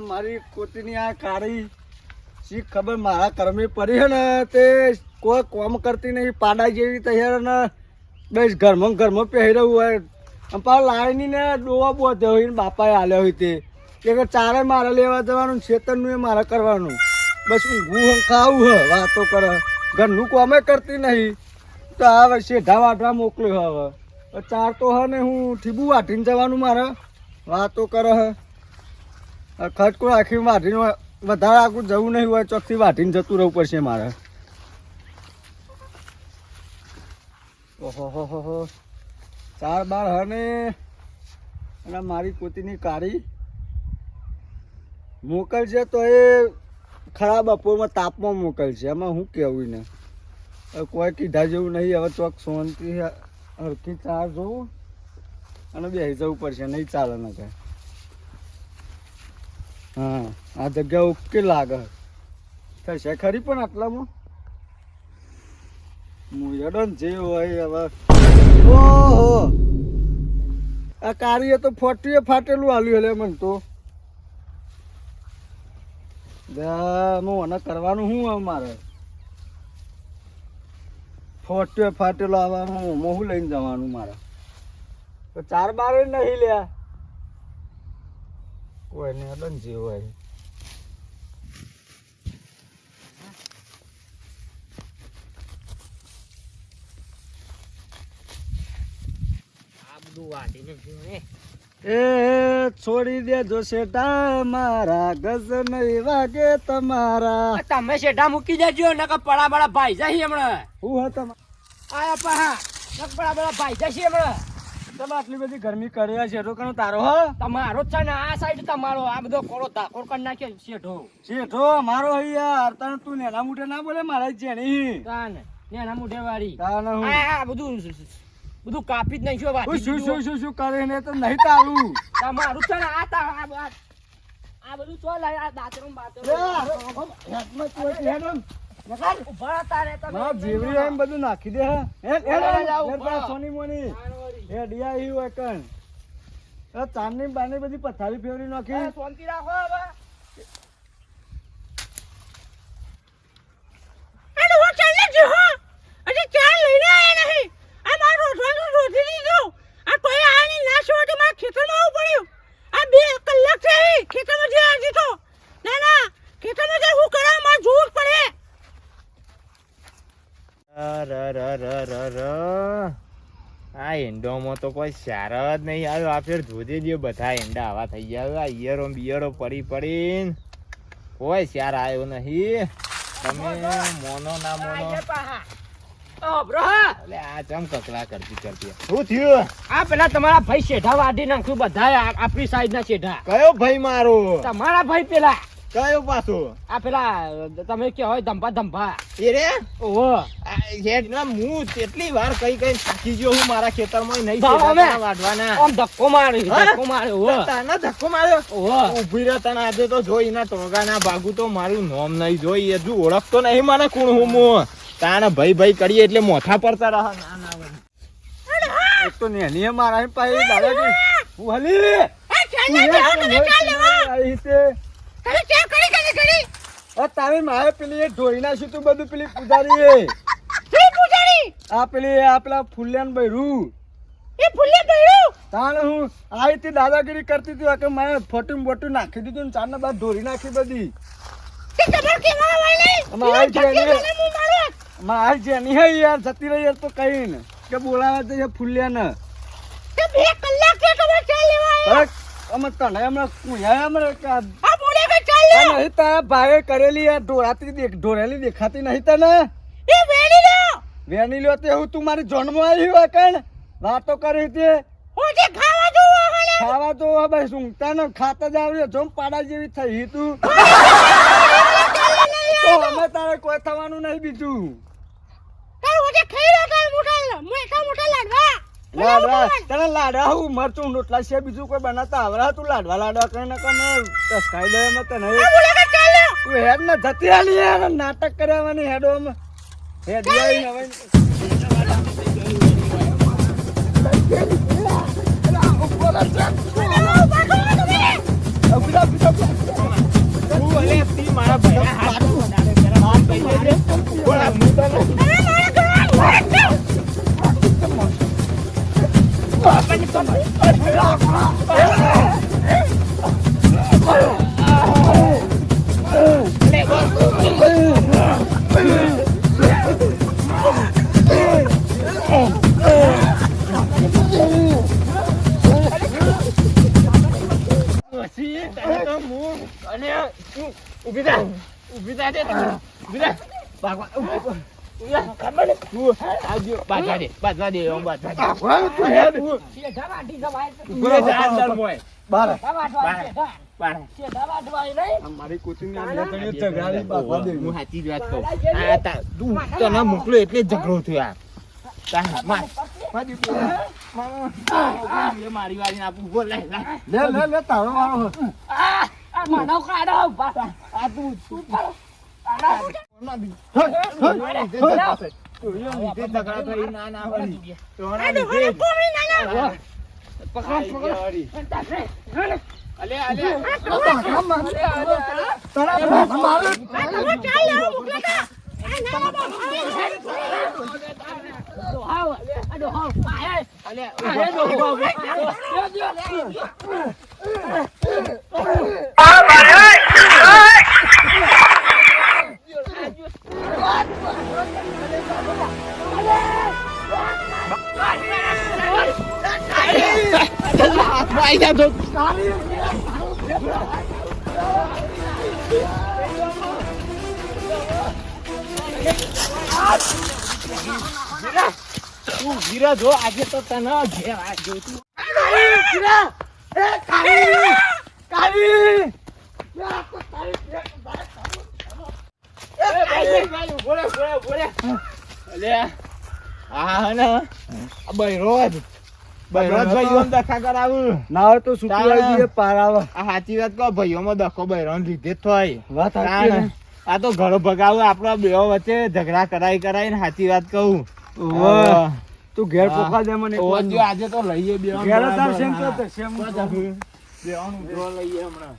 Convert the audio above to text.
મારી કોતીની આ કાળી શી ખબર મારા કર્મે પડી હે ને, તે કોઈ કોમ કરતી નહીં, પાડા જેવી તૈયાર ને બસ ઘરમાં ઘરમાં પહેર્યું હોય. અને પાછો લાવીની ને ડોવા બોધ્યો હોય ને બાપાએ હાલ્યો હોય તે. કે ચારે મારે લેવા જવાનું, છેતરનું એ મારે કરવાનું. બસ હું ખાવું હે, વાતો કરે. ઘરનું કોમે કરતી નહીં. તો આ વર્ષે ઢા વાઢવા મોકલ્યો હવે. ચાર તો હે ને હું ઠીબુ વાટીને જવાનું મારે. વાતો કરે હે. ખટકો આખી વાટીને વધારે આગળ જવું નહીં હોય, ચોકથી વાટીને જતું રહેવું પડશે મારે. ઓહો ચાર બાર હને અને મારી પોતીની કાળી. મોકલશે તો એ ખરાબ બપોરમાં તાપમાં મોકલશે એમાં હું કહેવું ને કોઈ કીધા જેવું નહીં. હવે ચોક શાંતિ હરખી ચાર જોવું અને બેસી જવું પડશે. નહીં ચાલે ને કાંઈ હા, આ જગ્યા ઓકે લાગે. થશે ખરી પણ આટલામાં? મુયડન જે હોય હવે. ઓહો! આ કાર્ય તો ફોટીએ ફાટેલું આલ્યું એટલે મને તો. હું મને કરવાનું શું હવે મારે? ફોટીએ ફાટેલો આવવાનું મોહું લઈને જવાનું મારે. તો ચાર બારે નહીં લ્યા. હોય જોયું ને. એ છોડી દેજો શેઠા મારા ગઝ નહીં વાગે તમારા. તમે શેઠા મૂકી દેજો નકર પડા બડા ભાઈ જશે હમણાં. હું હતા આયા પા નકર પડા બડા ભાઈ જશે હમણાં. તમે આટલી બધી ગરમી કર્યા છે રોકાણો તારો હો તમારો જ છે ને આ સાઈડ તમારો આ બધો કોળો ધાકોર કરી નાખ્યો શેઠો શેઠો મારો યાર તને તું નેના મુઠે ના બોલે મારા જેણી કાને નેના મુઠે વાળી તાને હું આ બધું બધું કાપી જ નહીં છો વાત શું શું શું શું કરે ને તો નહીં તારું તમારું છે ને આ તા આ બધું ચો લાય આ દાતરું બાતરું તું. ઊભા તારે તમે જીવડી એમ બધું નાખી દે હે. સોની મોની. એ ડિયા ઈ હોય કણ. એ ચાંદની બાની બધી પથારી ફેરવી નાખી. શાંતિ રાખો હવે. અને હું ચાલે જ હો હજી ચા લઈને આયા નહીં. આ મારું રોજવાનું રોધી દીધું. આ કોઈ આની ના છોડે મારા ખેતરમાં આવવું પડ્યું. આ બે કલાક થઈ ખેતરમાં જે હજી ના ના. ખેતરમાં જે હું મારે જોવું જ પડે. આ એંડોમાં તો કોઈ સાર જ નહીં. આવ્યો આ ફેર જોજે જે બધા એંડા. આવા થઈ ગયા આ ઈયરો બિયરો પડી પડીને કોઈ સાર આવ્યો નહીં. તમે મોનો. ના મોનો. આ ચમ કકડા કરતી કરતી. શું થયું? આ પેલા તમારા ભાઈ શેઠા વાઢી નાખ્યું બધા આપણી સાઈડ ના શેઠા કયો ભાઈ મારો? તમારા ભાઈ પેલા. કયો પાછો? આ પેલા તમે કે હોય ધંભા ધંભા. એ રે? ઓહો. આ હેડ ના હું કેટલી વાર કઈ કઈ થાકી ગયો હું મારા ખેતરમાં નહીં વાઢવાના. આમ ધક્કો માર્યો ધક્કો માર્યો ઓહો. તને ધક્કો માર્યો. ઓહો. ઊભી રહે તને આજે તો જોઈ ના ટોગા ના ભાગુ તો મારું નોમ નહીં જોઈ હજુ ઓળખતો નહીં મને કોણ હું હું તાને ભાઈ ભાઈ કરીએ એટલે મોઠા પડતા રહે. ના ના. એક તો નેની મારા પાસે દાદાજી હું હલી. તમે કરી કરી કરી આ તારી માએ પેલી એ ઢોઈ નાખ્યું તું બધું પેલી પૂજારી એ. પૂજારી? આ પેલી આપણા ફૂલ્યાન બૈરું એ ફૂલે પડ્યું તાણે હું હતી દાદાગીરી કરતી હતી કે મેં ફોટું બોટું નાખી દીધું ને ચાર બાદ ઢોરી નાખી બધી. ને. મારો મારે જેની હે યાર જતી રહી યાર તો કઈ ને. કે બોલાવા જઈએ બે કલાક આયા અરે અમે તને હમણાં કુયા હમણાં નહીં તારા ભાઈએ કરેલી આ ઢોરાતી દેખ ઢોરેલી દેખાતી નહીં તને એ વેણી લ્યો વેણી લ્યો તે હું તું મારી જોનમાં આવી હોય કણ? વાતો કરી તે. હું જે ખાવા જો ખાવા તો ભાઈ સુંગતા ન ખાતા જ આવ્યો જોમ પાડા જેવી થઈ તું. તો અમે તારે કોઈ થવાનું નહીં બીજું. તાર હું જે ખાઈ રહ્યો તાર મોટા મોટા મોટા લાડવા. લાડવા. તને લાડવા હું મરચું રોટલા છે બીજું કોઈ બનાવતા આવરા? તું લાડવા લાડવા કઈ ના કને ટસકાઈ દે એમ તને. તું હેડ ને જતી યાર નાટક કરાવવાની હેડો અમે હેડ આવી હવે અંદર તને ઝઘડાની ભાગવા દે. હું સાચી જ વાત કહું. આ તા તું તને મોકલો એટલે જ ઝઘડો થયો માર વાળી આપું બોલ લે લે. લે લે લે તારો વાળો આ, આ માનવ કાઢો, આ તું તું કાઢો. કોના બી હઈ, હઈ, હઈ. ચોરીઓ લીધે ઝઘડા થઈ ના ના વળી ચોરા આ લીધે ડોહાને કોમી ના ના. પકડ પકડ અલે અલે તારા મારે. તારા મારે. આ તમે મોકલો તા. આ આઈ જા તો આજે તો તને ઘેર આ જો તું એ ભાઈ ભાઈ બોલે બોલે બોલે અલે આ ને કરાવું ના હોય તો શુક્રવાર દીએ પાર આવે આ તો ઘર ભગાવું આપડા બે વચ્ચે ઝઘડા કરાઈ કરાઈ ને સાચી વાત કહું. તું ઘેર પોખા પોકા દે મને આજે તો લઈએ બે ઘેર તાર સેમ તો સેમ તો તો. લઈએ હમણાં.